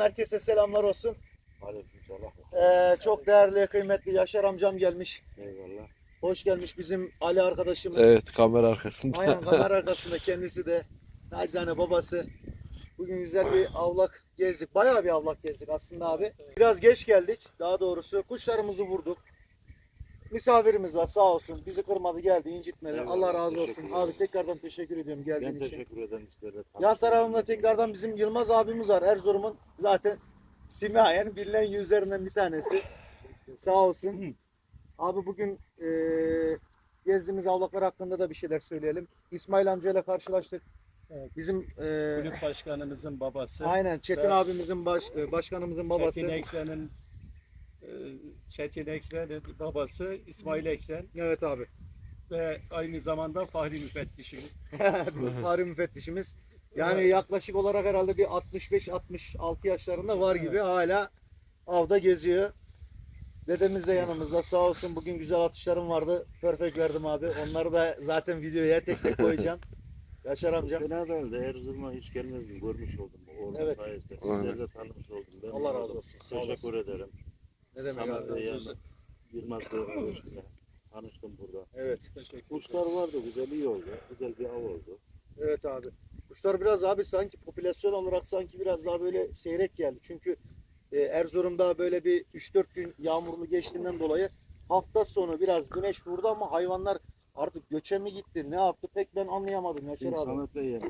Herkese selamlar olsun. Aleykümselam. Ee, çok değerli, kıymetli Yaşar amcam gelmiş. Eyvallah. Hoş gelmiş bizim Ali arkadaşım. Evet kamera arkasında. Aynen kamera arkasında kendisi de. Nacizane babası. Bugün güzel bir avlak gezdik. Bayağı bir avlak gezdik aslında abi. Biraz geç geldik daha doğrusu. Kuşlarımızı vurduk. Misafirimiz var sağ olsun. Bizi kırmadı geldi incitmedi. Eyvallah, Allah razı olsun. ederim. Abi tekrardan teşekkür ediyorum geldiğin Ben için. teşekkür ederim sizlere. Yan tarafımda tekrardan bizim Yılmaz abimiz var. Erzurum'un zaten simayen bilinen yüzlerinden bir tanesi. Sağ olsun. Abi bugün eee gezdiğimiz avlaklar hakkında da bir şeyler söyleyelim. İsmail amcayla karşılaştık. Evet. Bizim eee, Kulüp başkanımızın babası. aynen Çetin abimizin baş, e, başkanımızın babası. Çetin Ekren'in e, Çetin Ekren'in babası İsmail Ekren Evet abi. ve aynı zamanda Fahri Müfettişimiz. bizim tarih müfettişimiz. Yani yaklaşık olarak herhalde bir 65-66 yaşlarında var gibi hala avda geziyor. Dedemiz de yanımızda sağ olsun bugün güzel atışlarım vardı. Perfect verdim abi. Onları da zaten videoya tek tek koyacağım. Yaşar amcam. Fena değildi. Erzurum'a hiç gelmezdim. Görmüş oldum. Oğlum Evet. sayesinde. Sizleri de tanımış oldum. Ben Allah razı olsun, sağ Teşekkür olasın. ederim. Ne demek abi? Bey'e Yılmaz Bey'e tanıştım burada. Evet. Kuşlar vardı. Güzel iyi oldu. Güzel bir av oldu. Evet abi. Kuşlar biraz abi sanki popülasyon olarak sanki biraz daha böyle seyrek geldi. Çünkü e, Erzurum'da böyle bir 3-4 gün yağmurlu geçtiğinden dolayı hafta sonu biraz güneş vurdu ama hayvanlar artık göçe mi gitti ne yaptı pek ben anlayamadım Yaşar abi. Samet Bey'e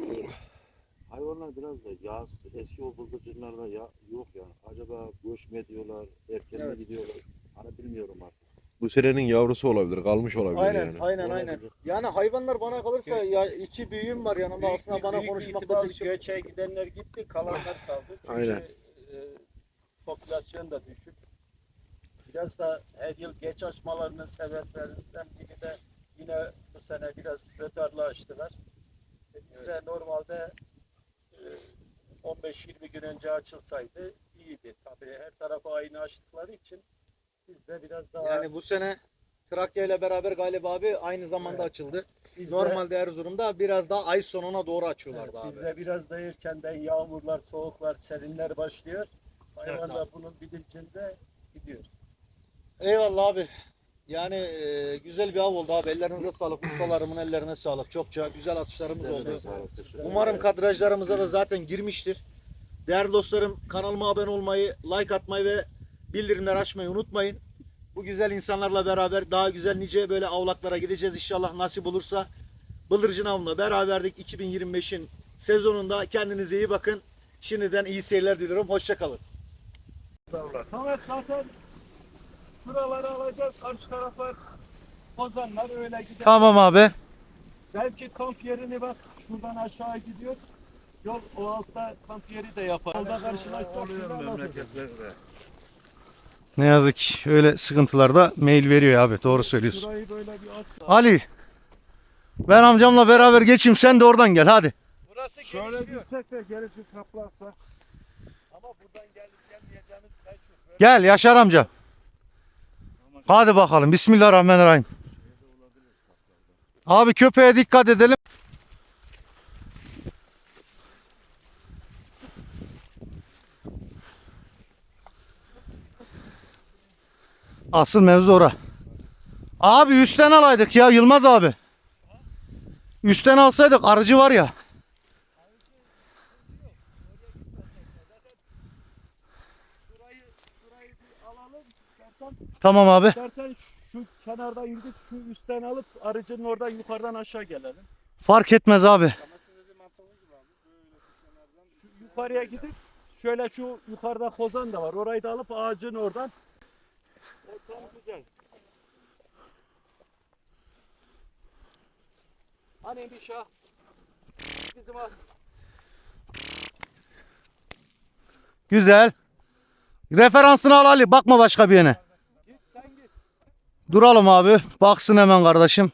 hayvanlar biraz da yağsız. Eski o bıldırcınlarda ya, yok yani. Acaba göç mü ediyorlar? Erken Evet. mi gidiyorlar? Hani bilmiyorum artık. Bu senenin yavrusu olabilir, kalmış olabilir Aynen yani. aynen aynen. Yani hayvanlar bana kalırsa ya iki büyüğüm var yanımda aslında bana konuşmakta pek şey- göçe gidenler gitti, kalanlar kaldı. Çünkü Aynen. e, popülasyon da düşük. Biraz da her yıl geç açmalarının sebeplerinden biri de yine bu sene biraz rötarlı açtılar. E, Biz de normalde 15-20 gün önce açılsaydı iyiydi. Tabii her tarafa aynı açtıkları için biz de biraz daha Yani bu sene Trakya ile beraber galiba abi aynı zamanda Evet. açıldı. biz de- Normalde Erzurum'da biraz daha ay sonuna doğru Evet, açıyorlardı abi. bizde biraz da erkenden yağmurlar, soğuklar, serinler başlıyor. Hayvan da bunun bilincinde gidiyor. Eyvallah abi. Yani e, güzel bir av oldu abi. Ellerinize sağlık. Ustalarımın ellerine sağlık. Çokça güzel atışlarımız oldu. Umarım kadrajlarımıza da zaten girmiştir. Değerli dostlarım kanalıma abone olmayı, like atmayı ve bildirimler açmayı unutmayın. Bu güzel insanlarla beraber daha güzel nice böyle avlaklara gideceğiz inşallah nasip olursa. Bıldırcın avına beraberdik 2025'in sezonunda. Kendinize iyi bakın. Şimdiden iyi seyirler diliyorum. Hoşçakalın. Samet zaten şuraları alacağız. Karşı taraflar kozanlar öyle gider. Tamam abi. Belki kamp yerini bak şuradan aşağı gidiyor. Yol o altta kamp yeri de yapar. Yolda karşılaşsak memleketlerde. Ne yazık ki öyle sıkıntılarda mail veriyor abi. Doğru söylüyorsun. Şurayı böyle bir at. Ali ben amcamla beraber geçeyim sen de oradan gel hadi. Burası Şöyle gitsek de gerisi kaplarsa. Ama buradan gelip gelmeyeceğimiz yok. Gel Yaşar amca. Hadi bakalım Bismillahirrahmanirrahim. Abi köpeğe dikkat edelim. Asıl mevzu ora. Abi üstten alaydık ya Yılmaz abi. Üstten alsaydık arıcı var ya. Şurayı, şurayı bir alalım. İstersen, Tamam abi. istersen şu kenarda indik şu üstten alıp arıcının oradan yukarıdan aşağı gelelim. Fark etmez abi. Şu yukarıya gidip şöyle şu yukarıda kozan da var. Orayı da alıp ağacın oradan. Ortam güzel. Hani bir şah bizim az. Güzel. Referansını al Ali. Bakma başka bir yere. Duralım abi. Baksın hemen kardeşim.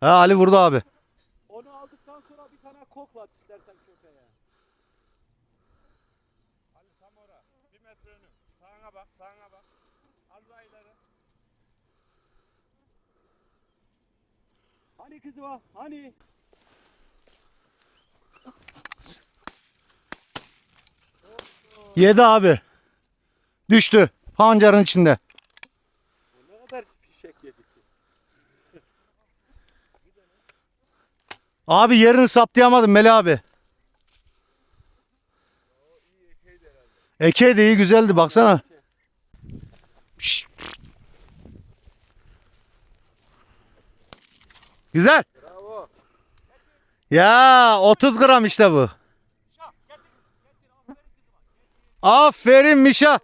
He Ali vurdu abi. Onu aldıktan sonra bir tane koklat istersen köpeğe. Ali tam ora. Bir metre önü. Sağına bak, sağına bak. Az daha ileri. Hani kızı var? Hani? Yedi abi. Düştü. Pancarın içinde. Kadar fişek yedi ki? Abi yerini saptayamadım Meli abi. Eke de iyi güzeldi baksana. Şşş. Güzel. Bravo. Ya 30 gram işte bu. Aferin Mişa.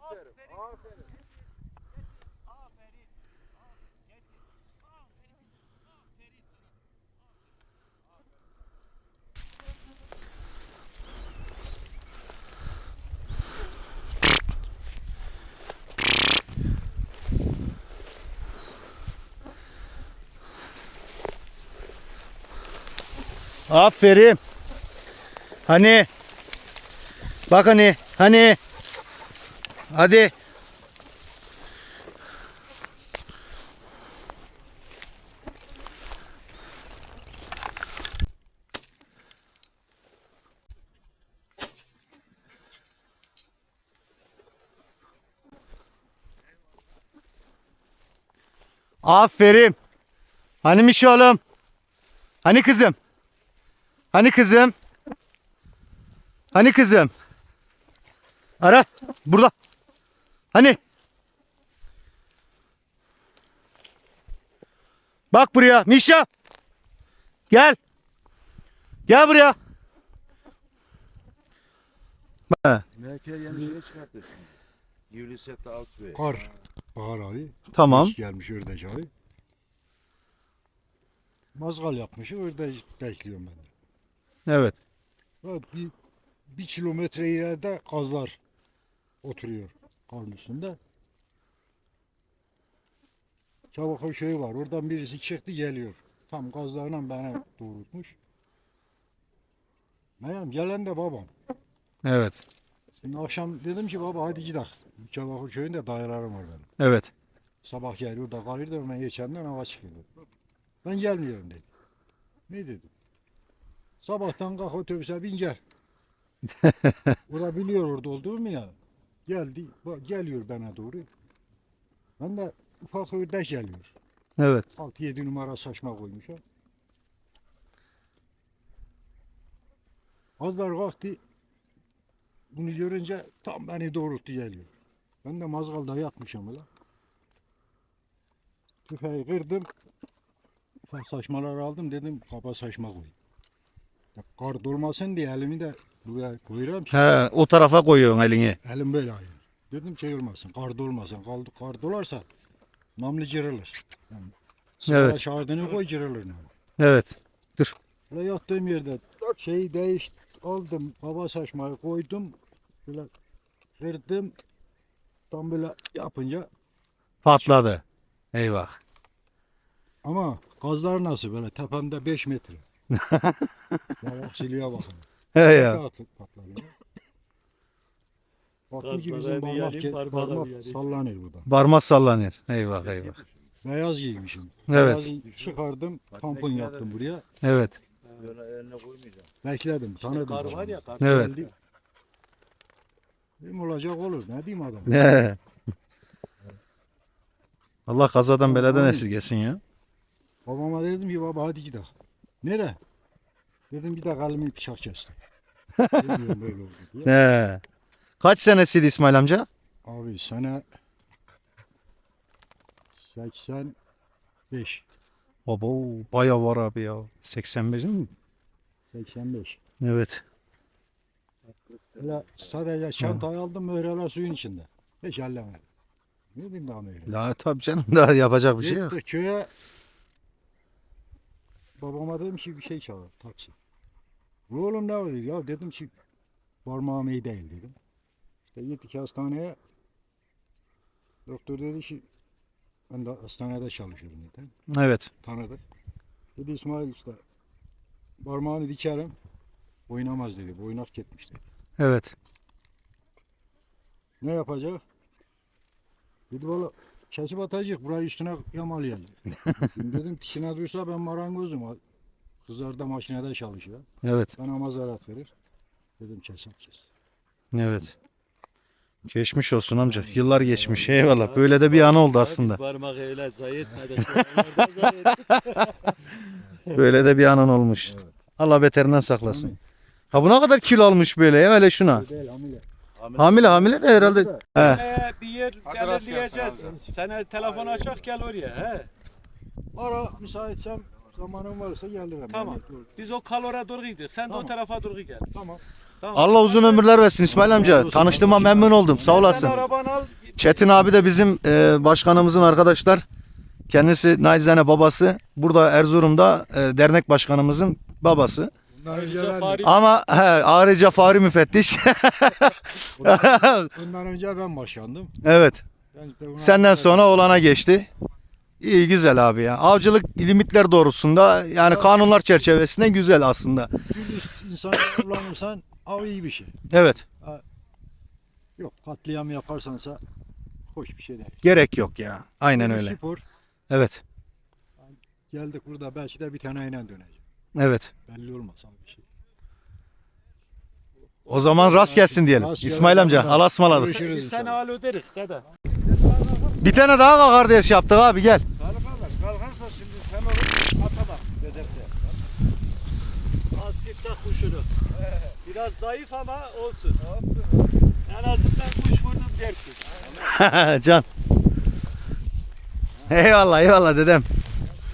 Aferin. Hani. Bak hani. Hani. Hadi. Aferin. Hanimiş oğlum? Hani kızım? Hani kızım? Hani kızım? Ara. Burada. Hani? Bak buraya. Mişa. Gel. Gel buraya. Merkez yemişini çıkartırsın. Yürüsek de alt ve. Kar. Bahar abi. Tamam. Hiç gelmiş ördek abi. Mazgal yapmış. Ördek bekliyorum ben. de. Evet. Bir, bir kilometre ileride kazlar oturuyor karın üstünde. Çabuk köyü var. Oradan birisi çıktı geliyor. Tam gazlarla bana doğrultmuş. Meğer gelen de babam. Evet. Şimdi akşam dedim ki baba hadi gidelim. Çabuk köyünde dayılarım var benim. Evet. Sabah geliyor da kalırdı ben geçenden hava çıkıyordu. Ben gelmiyorum dedi. Ne dedim? Sabahtan kalk otobüse bin gel. o da biliyor orada olduğumu ya. Geldi, bak geliyor bana doğru. Ben de ufak ördek geliyor. Evet. 6-7 numara saçma koymuş ha. Azlar kalktı. Bunu görünce tam beni doğrulttu geliyor. Ben de mazgalda yatmışım öyle. Tüfeği kırdım. Ufak saçmalar aldım dedim kaba saçma koy. Ya kar dolmasın diye elimi de buraya koyuyorum ki He, o tarafa koyuyorsun elini. elim böyle aynı. Dedim şey olmasın kar dolmasın. Kar, kar dolarsa namlı cırılır. Yani, Evet. evet. çağırdığını koy cırılır. Yani. Evet. Dur. Böyle yattığım yerde şeyi değiş aldım baba saçmayı koydum böyle kırdım tam böyle yapınca Patladı. Eyvah. ama gazlar nasıl böyle tepemde 5 metre. Ya aksiliğe bakın. He ya. Atıp patladı. Baktım ki Gazlara bizim bir parmak, ke- parmak bir sallanır burada. Parmak sallanır. Eyvah eyvah. Beyaz giymişim. Evet. Beyazı çıkardım, tampon yaptım buraya. Evet. Böyle eline koymayacağım. Bekledim, tanıdım. Kar var ya kar. Evet. Geldi. Dedim olacak olur, ne diyeyim adam. He. Allah kazadan beladan esirgesin ya. Babama dedim ki baba hadi gidelim. Nere? Dedim bir de kalbimi bıçak kesti. Bilmiyorum böyle oldu diye. He. Kaç senesiydi İsmail amca? Abi sene 85. Baba bayağı var abi ya. 85 mi? 85. Evet. Öyle sadece çantayı aldım öğreler suyun içinde. Hiç ellemedim. Ne diyeyim daha öyle. La tabii canım daha yapacak bir şey yok. Gittik köye. Babama dedim ki bir şey çağır taksi. Bu oğlum ne oluyor ya dedim ki parmağım iyi değil dedim. İşte gittik hastaneye. Doktor dedi ki ben de hastanede çalışıyorum dedi. Evet. Tanıdık. Dedi İsmail işte parmağını dikerim. Oynamaz dedi. Boynak gitmiş dedi. Evet. Ne yapacak? Dedi valla kesip atacak. Burayı üstüne yamalayacak. Dedim dişine duysa ben marangozum. Kızlar da makinede çalışıyor. Evet. Bana mazarat verir. Dedim kesip kes. Evet. Geçmiş olsun amca. Yıllar geçmiş. Eyvallah. Böyle de bir an oldu aslında. Parmak öyle zayıf. Böyle de bir anın olmuş. Allah beterinden saklasın. Ha bu ne kadar kilo almış böyle ya öyle şuna. Değil. Hamile hamile de herhalde. He. Ee, bir yer belirleyeceğiz. Sana telefon açak gel oraya. He. Ara müsaitsem zamanım varsa gelirim. Tamam. Biz o kalora doğru gidiyoruz. Sen de o Tamam. tarafa doğru gel. Tamam. Tamam. Allah uzun ömürler versin İsmail amca. Tanıştığıma memnun oldum. Sağ olasın. Sen arabanı al. Çetin abi de bizim e, başkanımızın arkadaşlar. Kendisi nacizane babası. Burada Erzurum'da e, dernek başkanımızın babası. Ama he, ayrıca Fahri müfettiş. bundan önce ben başkandım. evet. Ben Senden sonra olana geçti. İyi güzel abi ya. Avcılık limitler doğrusunda yani kanunlar çerçevesinde güzel aslında. Dürüst insan kullanırsan av iyi bir şey. Evet. Yok katliam yaparsansa hoş bir şey değil. Gerek yok ya. Aynen öyle. Spor. Evet. Geldik burada belki de bir taneyle döneceğim. Evet. Belli olmaz abi bir şey. O zaman rast gelsin diyelim. Rast gelsin. İsmail amca. Görüşürüz Biz seni inşallah. al öderiz dede. Bir tane daha kardeş yaptık abi gel. Kalkarsa şimdi sen onu ata bak. Dedekte. Al siftah kuşunu. Biraz zayıf ama olsun. En azından kuş vurdum dersin. Can. Eyvallah eyvallah dedem.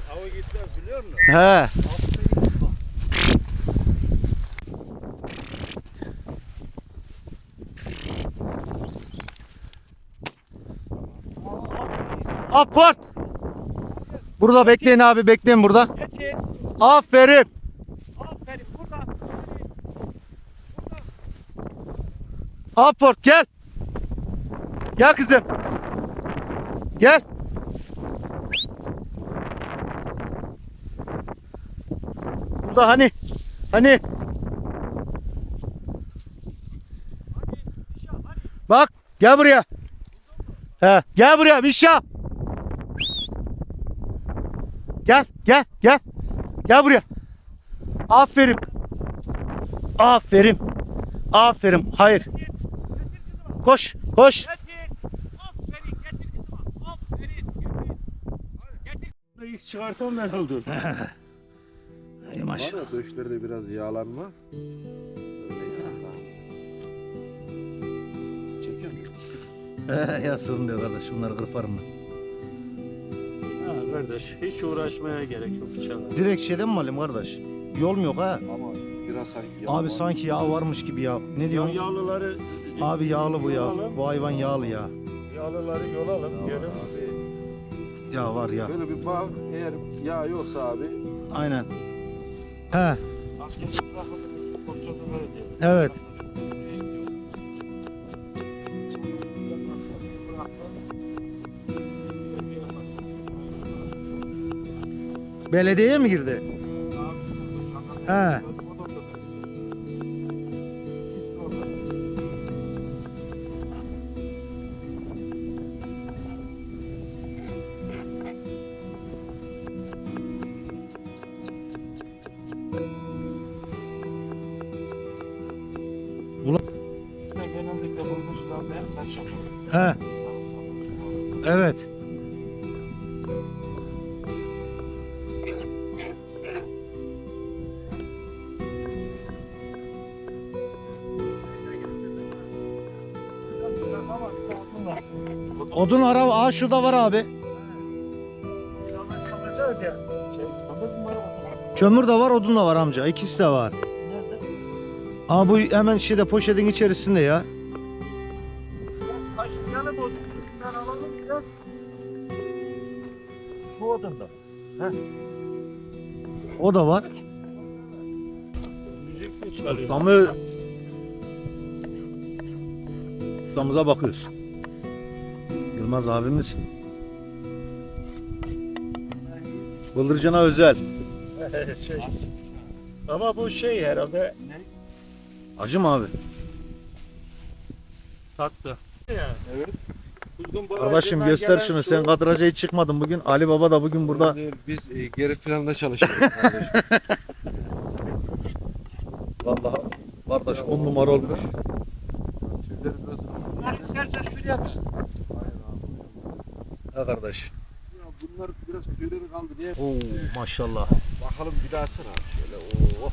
Hava gitmez biliyor musun? He. Aport. Burada bekleyin abi bekleyin burada. Geçin. Aferin. Aferin burada. Aport gel. Gel kızım. Gel. Burada hani hani Bak gel buraya. He, gel buraya Mişa. Gel gel gel. Gel buraya. Aferin. Aferin. Aferin. Hayır. Koş koş. İlk çıkartan ben oldum. Ey maşallah. Var döşlerde biraz yağlanma. Çekiyor ya sorun değil kardeş. Bunları kırparım ben. Kardeş hiç uğraşmaya gerek yok inşallah. Direkt şeyden mi alayım kardeş? Yol mu yok ha? Ama biraz sanki yağ Abi var. sanki yağ varmış gibi ya. Ne Ya diyorsun? yağlıları Abi yağlı bu ya. Bu hayvan yağlı ya. Yağlıları yolalım. Gelin. Ya var ya. Böyle bir bağ eğer yağ yoksa abi Aynen. He. Evet. Belediyeye mi girdi? He. Genellikle bulmuşlar saçma. He. Odun araba, aa şurada var abi. Yapacağız ya. Şey, Kömür de var, odun da var amca. İkisi de var. Aa bu hemen şeyde poşetin içerisinde ya. Biraz o odundan alalım biraz. Bu odunda. O da var. Müzik mi çalıyor? Ustamı Ustamıza bakıyoruz. Yılmaz abimiz. Bıldırcına özel. şey. Ama bu şey herhalde Acı mı abi? taktı. evet. Kuzgun Kardeşim göster şunu. Sen kadraja hiç çıkmadın bugün. Ali Baba da bugün burada. Biz e, geri planda çalışıyoruz kardeşim. Vallahi kardeş on numara olmuş. Tüyleri biraz İstersen şuraya bak. Ha kardeş. Ya bunlar biraz tüyleri kaldı diye. Oo maşallah. Bakalım bir daha sıra. Şöyle oh.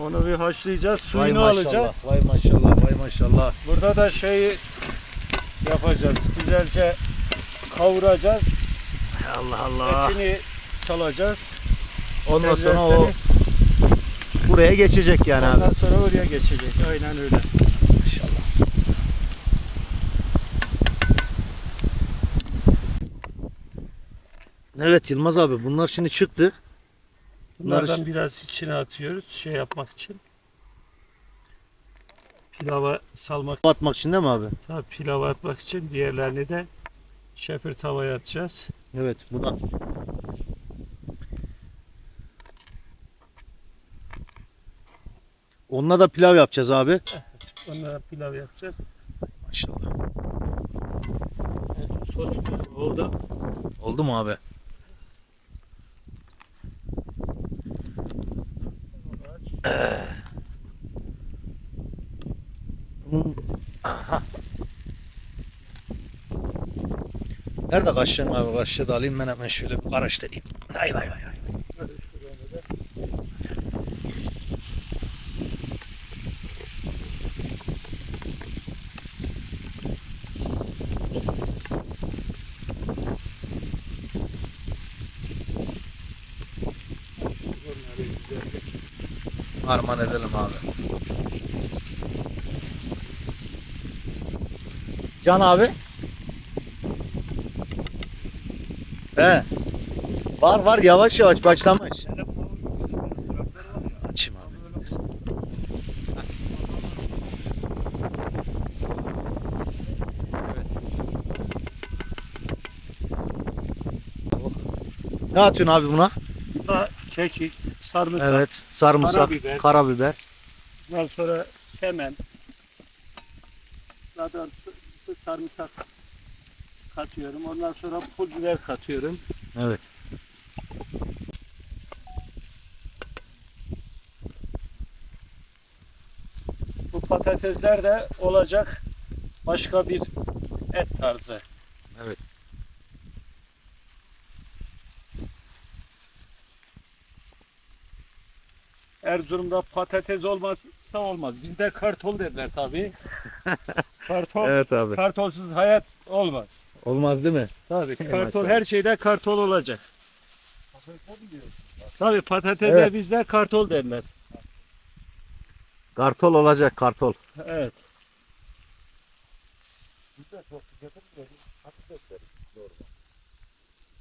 Onu bir haşlayacağız, Vay suyunu maşallah, alacağız. Vay maşallah, vay maşallah. Burada da şeyi yapacağız. Güzelce kavuracağız. Allah Allah. Etini salacağız. Ondan sonra o buraya geçecek yani abi. Ondan sonra oraya geçecek. Aynen öyle. Maşallah. Evet Yılmaz abi bunlar şimdi çıktı. Bunları Bunlardan biraz içine atıyoruz şey yapmak için. Pilava salmak, atmak için değil mi abi? tabii pilava atmak için diğerlerini de şefir tavaya atacağız. Evet buna. Onunla da pilav yapacağız abi. Onlara pilav yapacağız. Maşallah. Evet, sosumuz oldu. Oldu mu abi? Nerede kaşığın abi? Kaşığı da alayım ben hemen şöyle bir karıştırayım. Hay vay vay Harman edelim abi. Can abi. He. Var var yavaş yavaş başlamış. Açayım abi. Ne atıyorsun abi buna? Kekik, sarımsak, Evet, sarımsak, Karabiber. karabiber. ondan sonra hemen zaten sarımsak katıyorum. Ondan sonra pul biber katıyorum. Evet. Bu patatesler de olacak başka bir et tarzı. Evet. Erzurum'da patates olmazsa olmaz. Bizde kartol derler tabii. kartol, Evet abi. kartolsuz hayat olmaz. Olmaz değil mi? Tabii kartol her şeyde kartol olacak. Tabii patatese Evet. bizde kartol derler. Kartol olacak kartol. Evet.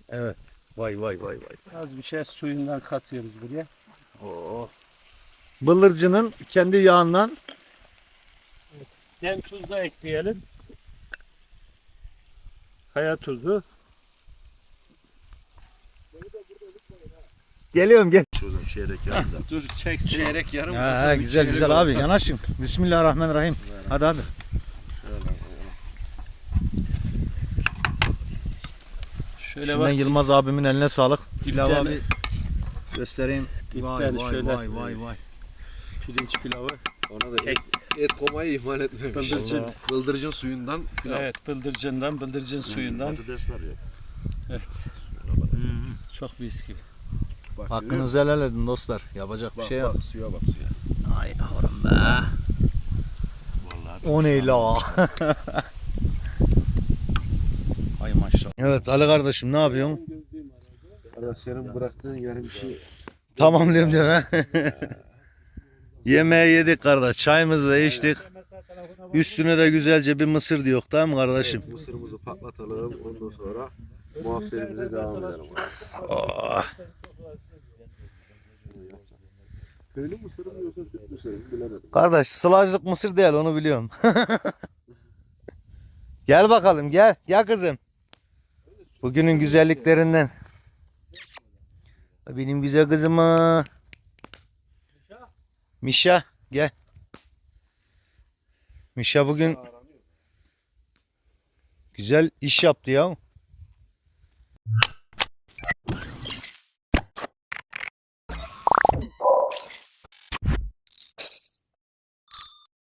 Evet. Vay vay vay vay. Az bir şey suyundan katıyoruz buraya. Oo. Bıldırcının kendi yağından Dem tuz da ekleyelim. Kaya tuzu. geliyorum gel. Çözüm çeyrek yanında. Dur çeksin. Çeyrek yarım. Ha, bir güzel güzel abi yanaşın. Bismillahirrahmanirrahim. Hadi hadi. Şöyle Şimdi bak. Yılmaz abimin eline sağlık. Dipten- abi göstereyim. Vay Dipten vay şöyle. vay vay vay. Pirinç pilavı. Ona da et, et komayı ihmal etmemiş. Bıldırcın. Bıldırcın suyundan pilav. Evet bıldırcından, bıldırcın suyundan. Patates var ya. Evet. Çok mis gibi. Bak, Hakkınızı helal edin dostlar. Yapacak bir Bak, şey yok. bak suya bak suya. Ay yavrum be. Vallahi O ne la? Ay maşallah. Evet Ali kardeşim ne yapıyorsun? Arada senin bıraktığın yarım bir şey. Tamamlıyorum diyor ha. Yemeği yedik kardeş. Çayımızı da içtik. Üstüne de güzelce bir mısır diyor değil mi kardeşim? Mısırımızı patlatalım ondan sonra muhabbetimize devam edelim. Oh. Köylü mısırı mı yoksa süt mısırı mı bilemedim. Kardeş sılajlık mısır değil onu biliyorum. gel bakalım gel. Gel kızım. Bugünün güzelliklerinden. Benim güzel kızıma. Mişa gel. Mişa bugün güzel iş yaptı ya.